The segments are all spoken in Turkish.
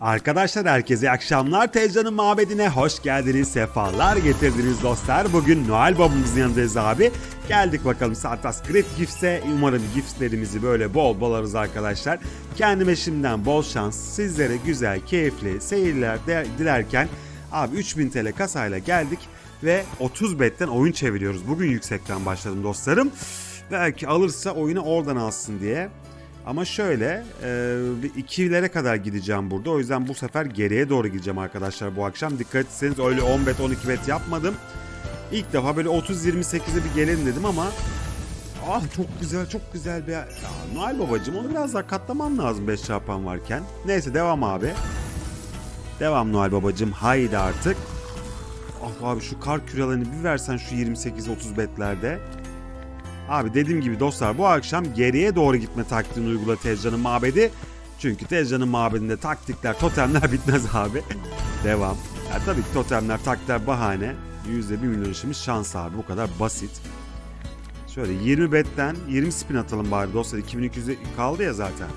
Arkadaşlar herkese akşamlar. Tezcan'ın mabedine hoş geldiniz. Sefalar getirdiniz dostlar. Bugün Noel babamızın yanındayız abi. Geldik bakalım Santas Great Gifts'e. Umarım giftlerimizi böyle bol bol alırız arkadaşlar. Kendime şimdiden bol şans. Sizlere güzel, keyifli seyirler dilerken abi 3000 TL kasayla geldik ve 30 betten oyun çeviriyoruz. Bugün yüksekten başladım dostlarım. Belki alırsa oyunu oradan alsın diye. Ama şöyle e, ikilere kadar gideceğim burada. O yüzden bu sefer geriye doğru gideceğim arkadaşlar bu akşam. Dikkat etseniz öyle 10 bet 12 bet yapmadım. İlk defa böyle 30-28'e bir gelelim dedim ama Ah çok güzel çok güzel bir... Ya, Noel babacım onu biraz daha katlaman lazım 5 çarpan varken. Neyse devam abi. Devam Noel babacım haydi artık. Ah abi şu kar kürelerini bir versen şu 28-30 betlerde. Abi dediğim gibi dostlar bu akşam geriye doğru gitme taktiğini uygula Tezcan'ın mabedi. Çünkü Tezcan'ın mabedinde taktikler, totemler bitmez abi. Devam. Ya tabii ki totemler, taktikler bahane. %1 milyon işimiz şans abi. Bu kadar basit. Şöyle 20 betten 20 spin atalım bari dostlar. 2200 kaldı ya zaten.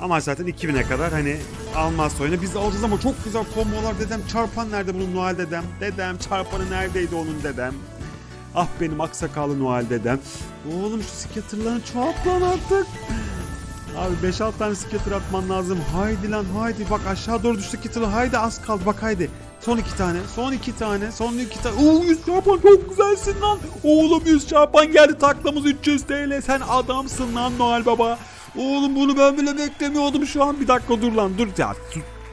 Ama zaten 2000'e kadar hani almaz oyunu. Biz de alacağız ama çok güzel kombolar dedem. Çarpan nerede bunun Noel dedem? Dedem çarpanı neredeydi onun dedem? Ah benim aksakallı Noel dedem. Oğlum şu skatterların çoğalt lan artık. Abi 5-6 tane skater atman lazım. Haydi lan haydi. Bak aşağı doğru düştü skaterlar. Haydi az kaldı bak haydi. Son iki tane. Son iki tane. Son iki tane. Oo 100 çarpan çok güzelsin lan. Oğlum 100 çarpan geldi taklamız 300 TL. Sen adamsın lan Noel Baba. Oğlum bunu ben bile beklemiyordum şu an. Bir dakika dur lan dur ya.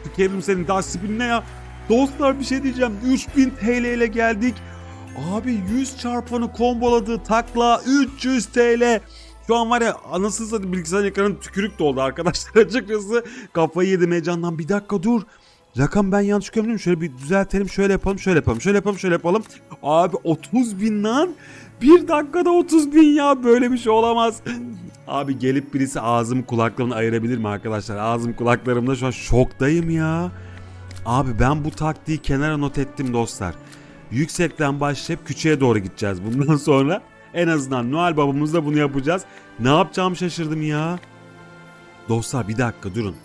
Tükerim senin daha spinine ya. Dostlar bir şey diyeceğim. 3000 TL ile geldik. Abi 100 çarpanı komboladı takla 300 TL. Şu an var ya anasını satayım bilgisayar ekranı tükürük doldu arkadaşlar açıkçası. Kafayı yedim heyecandan bir dakika dur. Rakam ben yanlış görmedim. Şöyle bir düzeltelim. Şöyle yapalım, şöyle yapalım, şöyle yapalım, şöyle yapalım. Abi 30 bin lan. Bir dakikada 30 bin ya. Böyle bir şey olamaz. Abi gelip birisi ağzımı kulaklarımı ayırabilir mi arkadaşlar? Ağzım kulaklarımda şu an şoktayım ya. Abi ben bu taktiği kenara not ettim dostlar. Yüksekten başlayıp küçüğe doğru gideceğiz bundan sonra. En azından Noel babamızla bunu yapacağız. Ne yapacağımı şaşırdım ya. Dostlar bir dakika durun.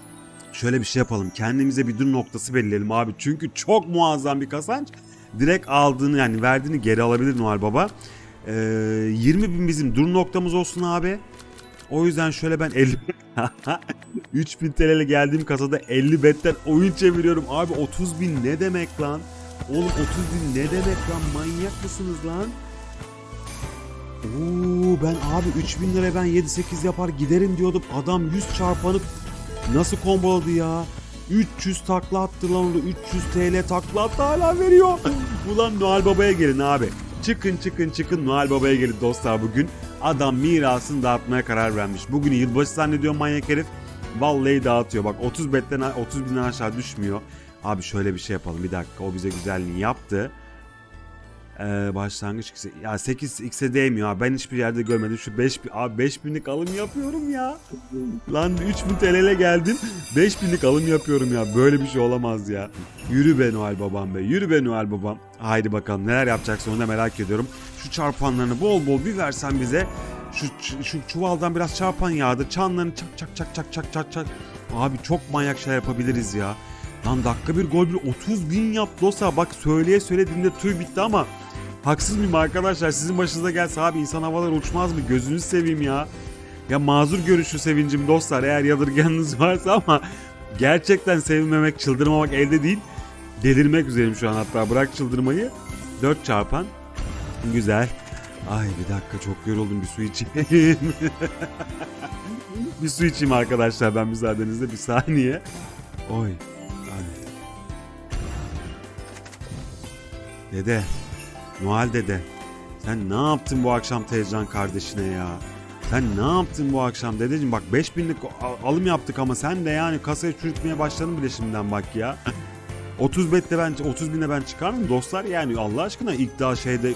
Şöyle bir şey yapalım. Kendimize bir dur noktası belirleyelim abi. Çünkü çok muazzam bir kazanç. Direkt aldığını yani verdiğini geri alabilir Noel Baba. Ee, 20 bin bizim dur noktamız olsun abi. O yüzden şöyle ben 50 3000 TL ile geldiğim kasada 50 betten oyun çeviriyorum. Abi 30 bin ne demek lan? Oğlum 30 bin ne demek lan? Manyak mısınız lan? Oo ben abi 3000 liraya ben 7-8 yapar giderim diyordum. Adam 100 çarpanı nasıl komboladı ya? 300 takla attı lan orada 300 TL takla attı hala veriyor. Ulan Noel Baba'ya gelin abi. Çıkın çıkın çıkın Noel Baba'ya gelin dostlar bugün. Adam mirasını dağıtmaya karar vermiş. Bugün yılbaşı zannediyor manyak herif. Vallahi dağıtıyor. Bak 30 betten 30 binden aşağı düşmüyor. Abi şöyle bir şey yapalım bir dakika. O bize güzelliğini yaptı. Ee, başlangıç X'e. Ya 8x'e değmiyor. Ben hiçbir yerde görmedim. Şu 5 abi 5000'lik alım yapıyorum ya. Lan 3000 TL ile geldim. 5000'lik alım yapıyorum ya. Böyle bir şey olamaz ya. Yürü be Noel babam be. Yürü be Noel babam. Haydi bakalım neler yapacaksın onu da merak ediyorum. Şu çarpanlarını bol bol bir versen bize. Şu, şu çuvaldan biraz çarpan yağdır. Çanlarını çak çak çak çak çak çak çak. Abi çok manyak şeyler yapabiliriz ya. Lan dakika bir gol bir 30 bin yap dostlar. Bak söyleye söylediğimde tüy bitti ama Haksız mıyım arkadaşlar? Sizin başınıza gelse abi insan havalar uçmaz mı? Gözünüzü seveyim ya. Ya mazur görüşü sevincim dostlar eğer yadırganınız varsa ama gerçekten sevinmemek, çıldırmamak elde değil. Delirmek üzereyim şu an hatta. Bırak çıldırmayı. 4 çarpan. Güzel. Ay bir dakika çok yoruldum bir su içeyim. bir su içeyim arkadaşlar ben müsaadenizle bir saniye. Oy. Hadi. Dede. Noel dede. Sen ne yaptın bu akşam Tezcan kardeşine ya? Sen ne yaptın bu akşam dedeciğim bak 5000'lik al- alım yaptık ama sen de yani kasayı çürütmeye başladın bile şimdiden bak ya. 30 bette ben 30 bine ben çıkar mıyım dostlar yani Allah aşkına ilk daha şeyde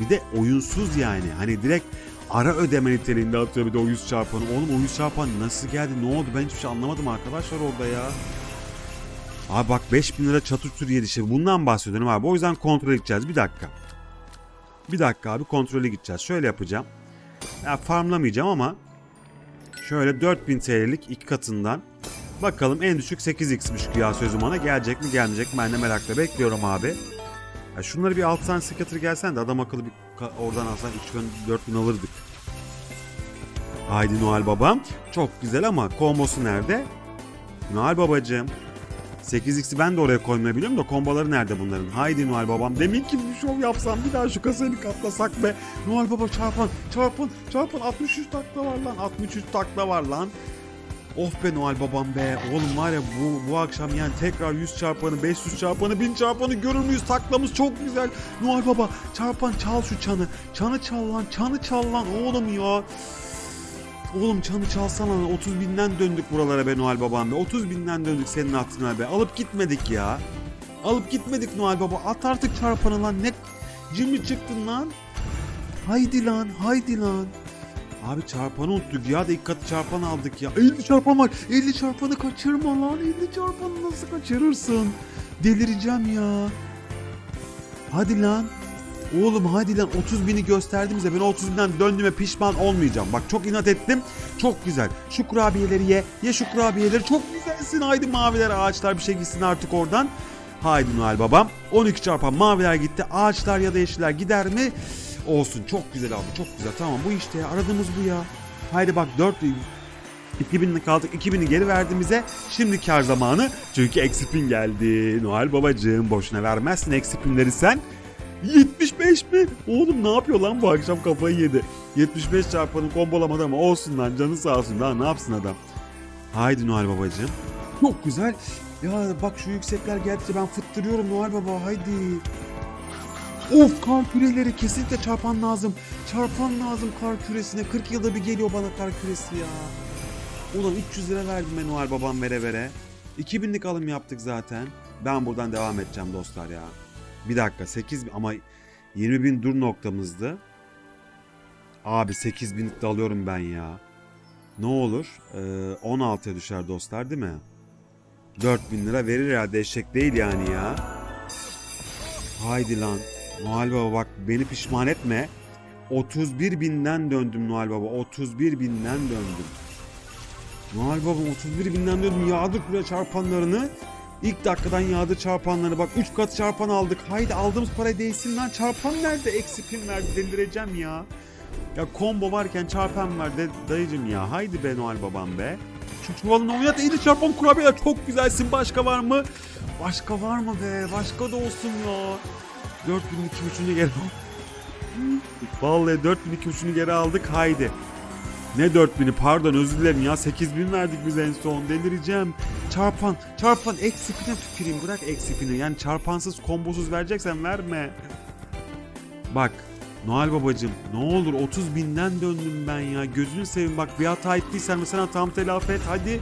bir de oyunsuz yani hani direkt ara ödeme niteliğinde atıyor bir de o 100 çarpanı. Oğlum o 100 çarpan nasıl geldi ne oldu ben hiçbir şey anlamadım arkadaşlar orada ya. Abi bak 5000 lira çatır çutur yedi işte bundan bahsediyorum abi o yüzden kontrol edeceğiz bir dakika. Bir dakika abi kontrole gideceğiz. Şöyle yapacağım. Ya farmlamayacağım ama şöyle 4000 TL'lik iki katından bakalım en düşük 8x'miş güya sözüm ona gelecek mi gelmeyecek mi ben de merakla bekliyorum abi. Ya şunları bir 6 tane scatter gelsen de adam akıllı bir oradan alsan 3000 4000 alırdık. Haydi Noel babam. Çok güzel ama kombosu nerede? Noel babacığım. 8x'i ben de oraya koymayı biliyorum da komboları nerede bunların? Haydi Noel babam. Demin ki bir şov yapsam bir daha şu kasayı katlasak be. Noel baba çarpan çarpın çarpın 63 takla var lan 63 takla var lan. Of be Noel babam be. Oğlum var ya bu, bu akşam yani tekrar 100 çarpanı, 500 çarpanı, 1000 çarpanı görür müyüz? Taklamız çok güzel. Noel baba çarpan çal şu çanı. Çanı çal lan, çanı çal lan oğlum ya. Oğlum çanı çalsana lan. 30 binden döndük buralara be Noel babam be. 30 binden döndük senin hatırına be. Alıp gitmedik ya. Alıp gitmedik Noel baba. At artık çarpanı lan. Ne cimri çıktın lan. Haydi lan haydi lan. Abi çarpanı unuttuk ya. Katı çarpan aldık ya. 50 çarpan var. 50 çarpanı kaçırma lan. 50 çarpanı nasıl kaçırırsın? Delireceğim ya. Hadi lan Oğlum hadi lan 30 bini gösterdiğimizde ben o 30 binden döndüğüme pişman olmayacağım. Bak çok inat ettim. Çok güzel. Şu kurabiyeleri ye. Ye şu kurabiyeleri. Çok güzelsin. Haydi maviler ağaçlar bir şey gitsin artık oradan. Haydi Noel babam. 12 çarpan maviler gitti. Ağaçlar ya da yeşiller gider mi? Olsun. Çok güzel abi. Çok güzel. Tamam bu işte. Aradığımız bu ya. Haydi bak 4 2000'lik kaldık 2000'i geri verdiğimize şimdi kar zamanı çünkü eksipin geldi. Noel babacığım boşuna vermezsin eksipinleri sen. 75 mi? Oğlum ne yapıyor lan bu akşam kafayı yedi. 75 çarpanı kombolamadı ama olsun lan canı sağ olsun daha ne yapsın adam. Haydi Noel babacığım. Çok güzel. Ya bak şu yüksekler geldikçe ben fıttırıyorum Noel baba haydi. Of kar küreleri kesinlikle çarpan lazım. Çarpan lazım kar küresine. 40 yılda bir geliyor bana kar küresi ya. Ulan 300 lira verdim ben Noel babam vere vere. 2000'lik alım yaptık zaten. Ben buradan devam edeceğim dostlar ya. Bir dakika 8 bin- ama 20 bin dur noktamızdı. Abi 8 binlik de alıyorum ben ya. Ne olur? Ee, 16'ya düşer dostlar değil mi? 4000 lira verir herhalde eşek değil yani ya. Haydi lan. Noel Baba bak beni pişman etme. 31 binden döndüm Noel Baba. 31 binden döndüm. Noel Baba 31 binden döndüm. Yağdır buraya çarpanlarını. İlk dakikadan yağdı çarpanlarını. Bak 3 kat çarpan aldık. Haydi aldığımız para değsin lan. Çarpan nerede? Eksi pin verdi. Delireceğim ya. Ya combo varken çarpan ver de dayıcım ya. Haydi be Noel babam be. Şu çuvalını oynat. İyi çarpan kurabiyeler çok güzelsin. Başka var mı? Başka var mı be? Başka da olsun ya. 4000 2 geri Vallahi 4000 2 geri aldık. Haydi. Ne 4000'i pardon özür dilerim ya. 8000 verdik biz en son. Delireceğim. Çarpan çarpan. Eksipine tüküreyim. Bırak eksipini yani çarpansız kombosuz vereceksen verme. Bak Noel babacım ne olur 30 binden döndüm ben ya. Gözünü seveyim. Bak bir hata ettiysen mesela tam telafi et. Hadi.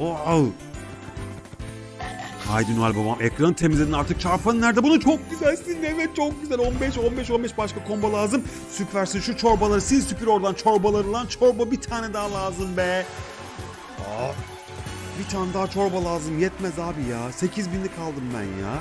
Oh. Haydi Noel babam ekranı temizledin artık çarpanı nerede? Bunu çok güzelsin evet çok güzel. 15 15 15 başka combo lazım. Süpersin şu çorbaları sil süpür oradan çorbaları lan. Çorba bir tane daha lazım be. Aa, bir tane daha çorba lazım yetmez abi ya. 8 binlik aldım ben ya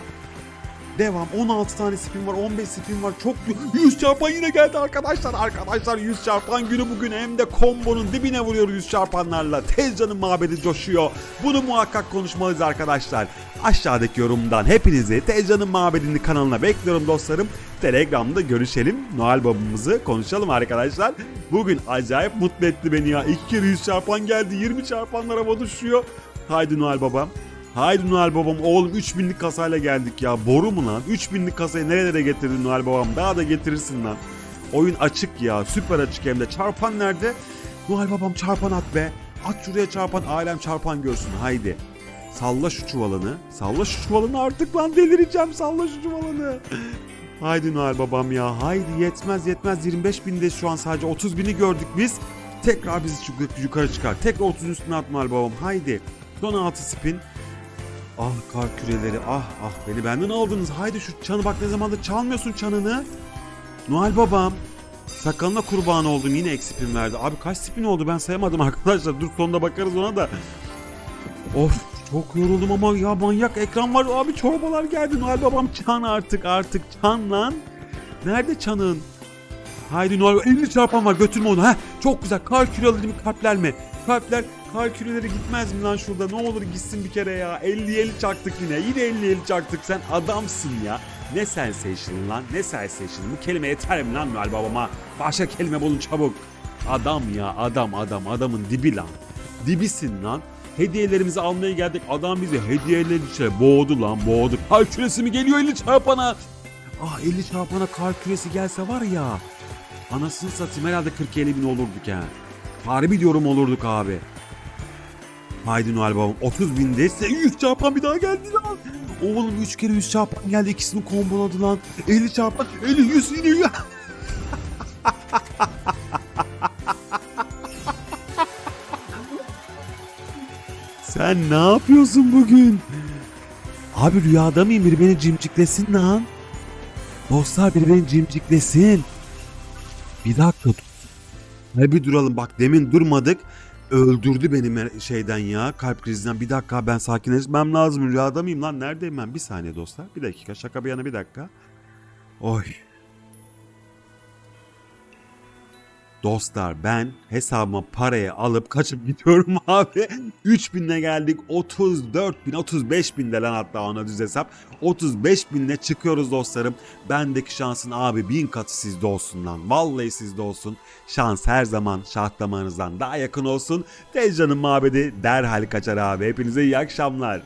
Devam. 16 tane spin var 15 spin var. Çok 100 çarpan yine geldi arkadaşlar. Arkadaşlar 100 çarpan günü bugün hem de kombonun dibine vuruyor 100 çarpanlarla. Tezcan'ın mabedi coşuyor. Bunu muhakkak konuşmalıyız arkadaşlar. Aşağıdaki yorumdan hepinizi Tezcan'ın mabedini kanalına bekliyorum dostlarım. Telegram'da görüşelim. Noel babamızı konuşalım arkadaşlar. Bugün acayip mutlu etti beni ya. İki kere 100 çarpan geldi. 20 çarpanlar havada düşüyor. Haydi Noel babam Haydi Noel babam oğlum 3000'lik kasayla geldik ya. Boru mu lan? 3000'lik kasayı nerelere getirdin Noel babam? Daha da getirirsin lan. Oyun açık ya. Süper açık hem de. Çarpan nerede? Noel babam çarpan at be. At şuraya çarpan. Alem çarpan görsün. Haydi. Salla şu çuvalını. Salla şu çuvalını artık lan delireceğim. Salla şu çuvalını. Haydi Noel babam ya. Haydi yetmez yetmez. 25 binde şu an sadece 30 bini gördük biz. Tekrar bizi yuk- yukarı çıkar. Tekrar 30'un üstüne at Noel babam. Haydi. Son 6 spin. Ah kar küreleri ah ah beni benden aldınız. Haydi şu çanı bak ne zamandır çalmıyorsun çanını. Noel babam. Sakalına kurban oldum yine eksi spin verdi. Abi kaç spin oldu ben sayamadım arkadaşlar. Dur sonunda bakarız ona da. Of çok yoruldum ama ya manyak ekran var abi çorbalar geldi. Noel babam çan artık artık çan lan. Nerede çanın? Haydi Noel 50 çarpan var götürme onu. Heh, çok güzel. Kar küreleri mi kalpler mi? Kalpler kar küreleri gitmez mi lan şurada? Ne olur gitsin bir kere ya. 50-50 çaktık yine. Yine 50-50 çaktık. Sen adamsın ya. Ne sensation lan? Ne sensation? Bu kelime yeter mi lan Noel babama? Başka kelime bulun çabuk. Adam ya adam adam adamın dibi lan. Dibisin lan. Hediyelerimizi almaya geldik. Adam bizi hediyeler içine boğdu lan boğdu. Kar küresi mi geliyor 50 çarpana? Ah 50 çarpana kar küresi gelse var ya. Anasını satayım herhalde 40-50 bin olurduk ha. Harbi diyorum olurduk abi. Haydi Noel babam 30 bin dese 100 çarpan bir daha geldi lan. Oğlum 3 kere 100 çarpan geldi ikisini komboladı lan. 50 çarpan 50 100 yine 100. Sen ne yapıyorsun bugün? Abi rüyada mıyım? Biri beni cimciklesin lan. Dostlar biri beni cimciklesin. Bir dakika. Hadi bir duralım. Bak demin durmadık. Öldürdü beni şeyden ya kalp krizinden. Bir dakika ben sakinleşmem lazım. Rüyada mıyım lan? Neredeyim ben? Bir saniye dostlar. Bir dakika. Şaka bir yana bir dakika. Oy. Dostlar ben hesabıma parayı alıp kaçıp gidiyorum abi. 3000'le geldik 34 bin 35 bin de lan hatta ona düz hesap. 35 binle çıkıyoruz dostlarım. Bendeki şansın abi bin katı sizde olsun lan. Vallahi sizde olsun. Şans her zaman şah damarınızdan daha yakın olsun. Tezcan'ın mabedi derhal kaçar abi. Hepinize iyi akşamlar.